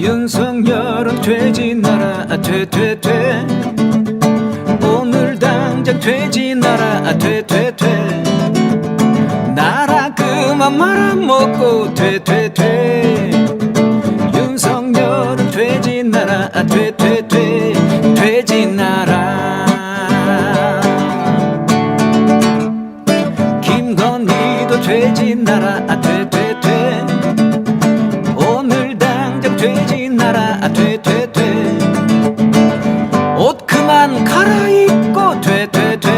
윤석열은 돼지 나라 돼돼돼. 오늘 당장 돼지 나라 돼돼돼. 나라 그만 말아먹고 돼돼돼. 윤석열은 돼지 나라 돼돼돼. 돼지 나라. 김건희도 돼지 나라 돼돼돼 나라 돼돼돼. 옷 그만 갈아입고 돼돼돼.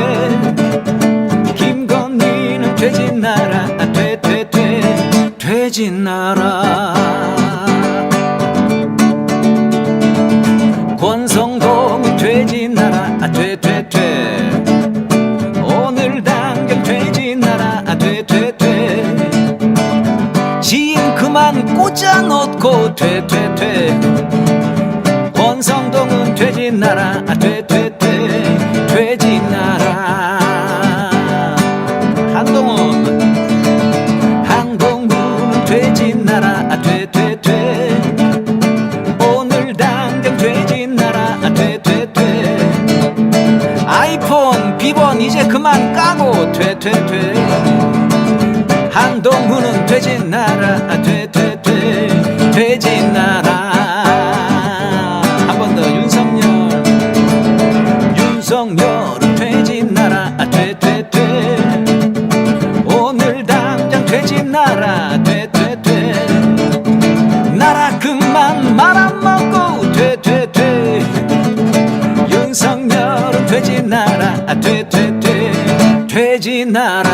김건희는 돼지 나라 돼돼돼. 돼지 나라. 권성동은 돼지 나라 돼돼돼 그만 꽂아 놓고 돼돼돼. 권성동은 돼지 나라 돼돼돼. 돼지 나라. 한동훈. 한동훈은 돼지 나라 돼돼돼. 오늘 당장 돼지 나라 돼돼돼. 아이폰 비번 이제 그만 까고 돼돼돼 한동훈은 돼지 나라 돼돼돼. 돼지 나라 한 번 더 윤석열. 윤석열은 돼지 나라 돼돼돼. 오늘 당장 돼지 나라 돼돼돼. 나라 그만 말아먹고 돼돼돼. 윤석열은 돼지 나라 돼돼돼. 돼지 나라